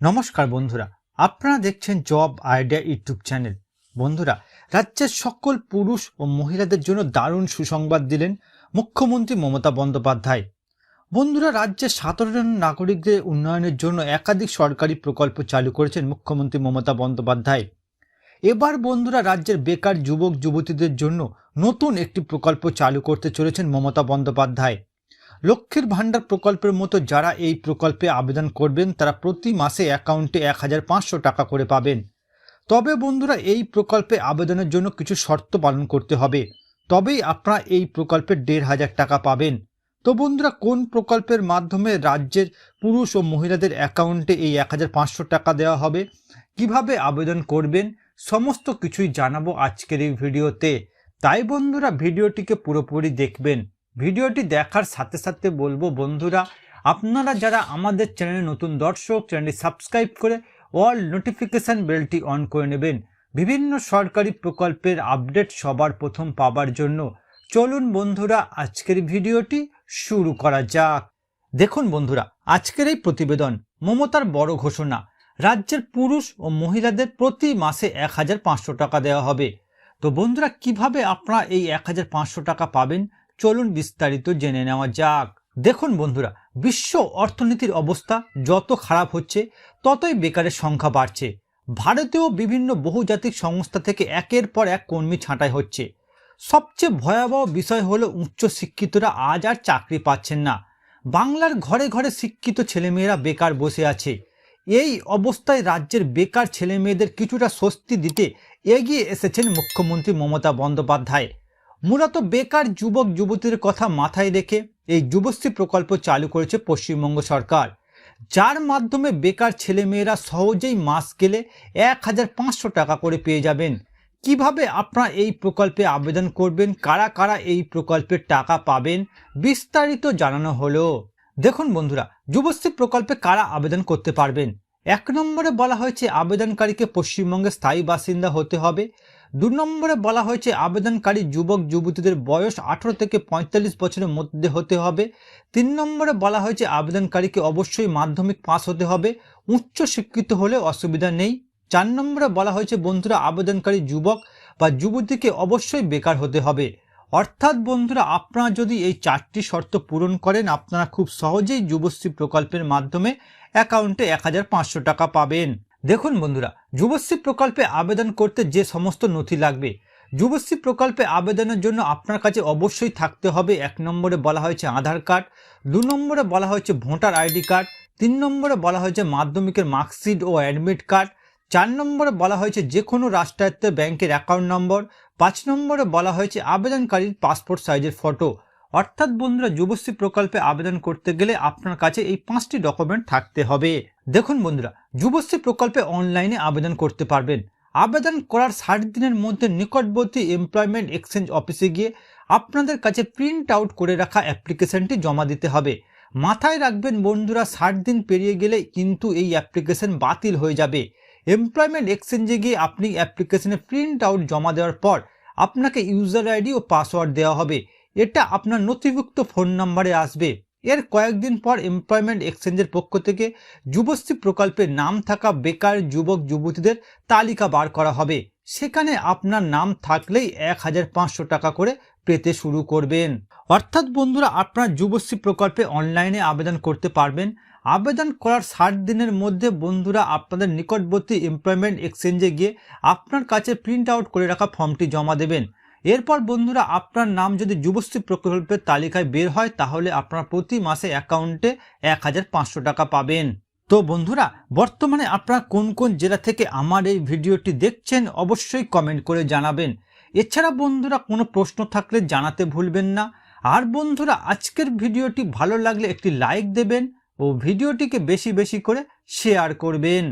নমস্কার বন্ধুরা, আপনারা দেখছেন জব আইডিয়া ইউটিউব চ্যানেল। বন্ধুরা, রাজ্যের সকল পুরুষ ও মহিলাদের জন্য দারুণ সুসংবাদ দিলেন মুখ্যমন্ত্রী মমতা বন্দ্যোপাধ্যায়। বন্ধুরা, রাজ্যের সাধারণ নাগরিকদের উন্নয়নের জন্য একাধিক সরকারি প্রকল্প চালু করেছেন মুখ্যমন্ত্রী মমতা বন্দ্যোপাধ্যায়। এবার বন্ধুরা, রাজ্যের বেকার যুবক যুবতীদের জন্য নতুন একটি প্রকল্প চালু করতে চলেছেন মমতা বন্দ্যোপাধ্যায়। লক্ষ্মীর ভাণ্ডার প্রকল্পের মতো যারা এই প্রকল্পে আবেদন করবেন, তারা প্রতি মাসে অ্যাকাউন্টে এক হাজার পাঁচশো টাকা করে পাবেন। তবে বন্ধুরা, এই প্রকল্পে আবেদনের জন্য কিছু শর্ত পালন করতে হবে। তবেই আপনারা এই প্রকল্পে দেড় হাজার টাকা পাবেন। তো বন্ধুরা, কোন প্রকল্পের মাধ্যমে রাজ্যের পুরুষ ও মহিলাদের অ্যাকাউন্টে এই এক হাজার পাঁচশো টাকা দেওয়া হবে, কীভাবে আবেদন করবেন, সমস্ত কিছুই জানাব আজকের এই ভিডিওতে। তাই বন্ধুরা, ভিডিওটিকে পুরোপুরি দেখবেন। ভিডিওটি দেখার সাথে সাথে বলব বন্ধুরা, আপনারা যারা আমাদের চ্যানেলে নতুন দর্শক, চ্যানেলটি সাবস্ক্রাইব করে অল নোটিফিকেশান বেলটি অন করে নেবেন। বিভিন্ন সরকারি প্রকল্পের আপডেট সবার প্রথম পাবার জন্য চলুন বন্ধুরা, আজকের ভিডিওটি শুরু করা যাক। দেখুন বন্ধুরা, আজকের এই প্রতিবেদন মমতার বড় ঘোষণা, রাজ্যের পুরুষ ও মহিলাদের প্রতি মাসে এক হাজার পাঁচশো টাকা দেওয়া হবে। তো বন্ধুরা, কীভাবে আপনারা এই এক হাজার পাঁচশো টাকা পাবেন চলুন বিস্তারিত জেনে নেওয়া যাক। দেখুন বন্ধুরা, বিশ্ব অর্থনীতির অবস্থা যত খারাপ হচ্ছে, ততই বেকারের সংখ্যা বাড়ছে। ভারতেও বিভিন্ন বহুজাতিক সংস্থা থেকে একের পর এক কর্মী ছাঁটাই হচ্ছে। সবচেয়ে ভয়াবহ বিষয় হলো উচ্চশিক্ষিতরা আজ আর চাকরি পাচ্ছেন না। বাংলার ঘরে ঘরে শিক্ষিত ছেলেমেয়েরা বেকার বসে আছে। এই অবস্থায় রাজ্যের বেকার ছেলেমেয়েদের কিছুটা স্বস্তি দিতে এগিয়ে এসেছেন মুখ্যমন্ত্রী মমতা বন্দ্যোপাধ্যায়। মূলত বেকার যুবক, যুবতীদের কথা মাথায় রেখে এই যুবশ্রী প্রকল্প চালু করেছে পশ্চিমবঙ্গ সরকার। যার মাধ্যমে বেকার ছেলেমেয়েরা সহজেই মাস গেলে এক হাজার পাঁচশো টাকা করে পেয়ে যাবেন। কীভাবে আপনারা এই প্রকল্পে আবেদন করবেন? কারা কারা এই প্রকল্পের টাকা পাবেন? বিস্তারিত জানানো হলো। দেখুন বন্ধুরা, যুবশ্রী প্রকল্পে কারা আবেদন করতে পারবেন? এক নম্বরে বলা হয়েছে আবেদনকারীকে পশ্চিমবঙ্গে স্থায়ী বাসিন্দা হতে হবে। দু নম্বরে বলা হয়েছে আবেদনকারী যুবক, যুবতীদের বয়স আঠারো থেকে পঁয়তাল্লিশ বছরের মধ্যে হতে হবে। তিন নম্বরে বলা হয়েছে আবেদনকারীকে অবশ্যই মাধ্যমিক পাস হতে হবে। উচ্চ শিক্ষিত হলে অসুবিধা নেই। চার নম্বরে বলা হয়েছে বন্ধুরা, আবেদনকারী যুবক বা যুবতীকে অবশ্যই বেকার হতে হবে। অর্থাৎ বন্ধুরা, আপনারা যদি এই চারটি শর্ত পূরণ করেন, আপনারা খুব সহজেই যুবশ্রী প্রকল্পের মাধ্যমে অ্যাকাউন্টে এক হাজার পাঁচশো টাকা পাবেন। দেখুন বন্ধুরা, যুবশ্রী প্রকল্পে আবেদন করতে যে সমস্ত নথি লাগবে, যুবশ্রী প্রকল্পে আবেদনের জন্য আপনার কাছে অবশ্যই থাকতে হবে, এক নম্বরে বলা হয়েছে আধার কার্ড, দু নম্বরে বলা হয়েছে ভোটার আইডি কার্ড, তিন নম্বরে বলা হয়েছে মাধ্যমিকের মার্কশিট ও অ্যাডমিট কার্ড, চার নম্বরে বলা হয়েছে যে কোনো রাষ্ট্রায়ত্ত ব্যাংকের অ্যাকাউন্ট নম্বর পাঁচ নম্বরে বলা হয়েছে আবেদনকারীর পাসপোর্ট সাইজের ফটো। অর্থাৎ বন্ধুরা, যুবশ্রী প্রকল্পে আবেদন করতে গেলে আপনার কাছে এই পাঁচটি ডকুমেন্ট থাকতে হবে। দেখুন বন্ধুরা, যুবশ্রী প্রকল্পে অনলাইনে আবেদন করতে পারবেন। আবেদন করার ষাট দিনের মধ্যে নিকটবর্তী এমপ্লয়মেন্ট এক্সচেঞ্জ অফিসে গিয়ে আপনাদের কাছে প্রিন্ট আউট করে রাখা অ্যাপ্লিকেশনটি জমা দিতে হবে। মাথায় রাখবেন বন্ধুরা, ষাট দিন পেরিয়ে গেলে কিন্তু এই অ্যাপ্লিকেশন বাতিল হয়ে যাবে। এমপ্লয়মেন্ট এক্সচেঞ্জে গিয়ে আপনি অ্যাপ্লিকেশনে প্রিন্ট আউট জমা দেওয়ার পর আপনাকে ইউজার আইডি ও পাসওয়ার্ড দেওয়া হবে। এটা আপনার নথিভুক্ত ফোন নাম্বারে আসবে। এর কয়েকদিন পর এমপ্লয়মেন্ট এক্সচেঞ্জের পক্ষ থেকে যুবশ্রী প্রকল্পে নাম থাকা বেকার যুবক যুবতীদের তালিকা বার করা হবে। সেখানে আপনার নাম থাকলেই এক হাজার পাঁচশো টাকা করে পেতে শুরু করবেন। অর্থাৎ বন্ধুরা, আপনার যুবশ্রী প্রকল্পে অনলাইনে আবেদন করতে পারবেন। আবেদন করার ষাট দিনের মধ্যে বন্ধুরা, আপনাদের নিকটবর্তী এমপ্লয়মেন্ট এক্সচেঞ্জে গিয়ে আপনার কাছে প্রিন্ট আউট করে রাখা ফর্মটি জমা দেবেন। এরপর বন্ধুরা আপনার নাম যদি যুবশ্রী প্রকল্পের তালিকায় বের হয়, তাহলে আপনারা প্রতি মাসে অ্যাকাউন্টে এক হাজার পাঁচশো টাকা পাবেন। তো বন্ধুরা, বর্তমানে আপনারা কোন কোন জেলা থেকে আমার এই ভিডিওটি দেখছেন, অবশ্যই কমেন্ট করে জানাবেন। এছাড়া বন্ধুরা, কোনো প্রশ্ন থাকলে জানাতে ভুলবেন না। আর বন্ধুরা, আজকের ভিডিওটি ভালো লাগলে একটি লাইক দেবেন ও ভিডিওটিকে বেশি বেশি করে শেয়ার করবেন।